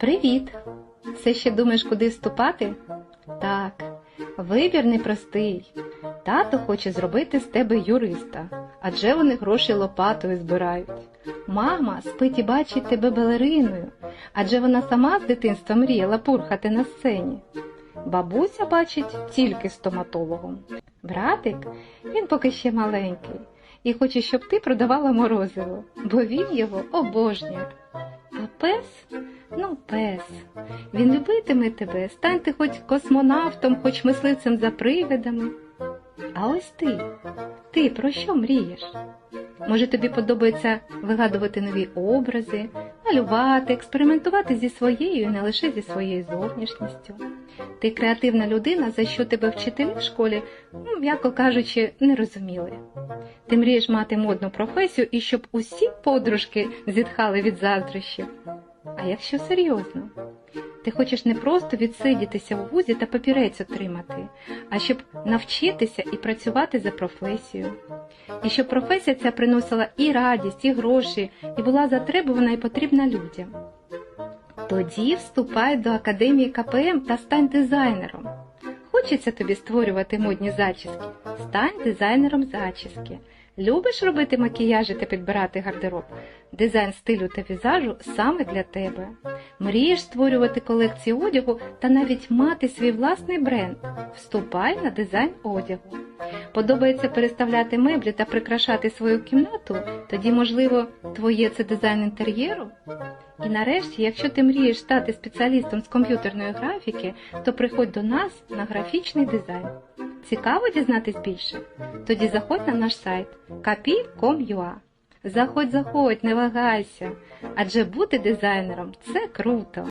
Привіт! Все ще думаєш, куди вступати? Так, вибір непростий. Тато хоче зробити з тебе юриста, адже вони гроші лопатою збирають. Мама спить і бачить тебе балериною, адже вона сама з дитинства мріяла пурхати на сцені. Бабуся бачить тільки стоматологом. Братик, він поки ще маленький, і хоче, щоб ти продавала морозиво, бо він його обожнює. А пес? Ну, пес. Він любитиме тебе, стань ти хоч космонавтом, хоч мисливцем за привидами. А ось ти, ти про що мрієш? Може, тобі подобається вигадувати нові образи, малювати, експериментувати зі своєю і не лише зі своєю зовнішністю. Ти креативна людина, за що тебе вчителі в школі, ну, м'яко кажучи, не розуміли. Ти мрієш мати модну професію і щоб усі подружки зітхали від заздрощів. А якщо серйозно, ти хочеш не просто відсидітися у вузі та папірець отримати, а щоб навчитися і працювати за професією. І щоб професія ця приносила і радість, і гроші, і була затребувана і потрібна людям. Тоді вступай до академії КПМ та стань дизайнером. Хочеться тобі створювати модні зачіски? Стань дизайнером зачіски. Любиш робити макіяжі та підбирати гардероб? Дизайн стилю та візажу саме для тебе. Мрієш створювати колекцію одягу та навіть мати свій власний бренд. Вступай на дизайн одягу. Подобається переставляти меблі та прикрашати свою кімнату? Тоді, можливо, твоє це дизайн інтер'єру? І нарешті, якщо ти мрієш стати спеціалістом з комп'ютерної графіки, то приходь до нас на графічний дизайн. Цікаво дізнатись більше? Тоді заходь на наш сайт kapi.com.ua. Заходь, заходь, не вагайся, адже бути дизайнером це круто.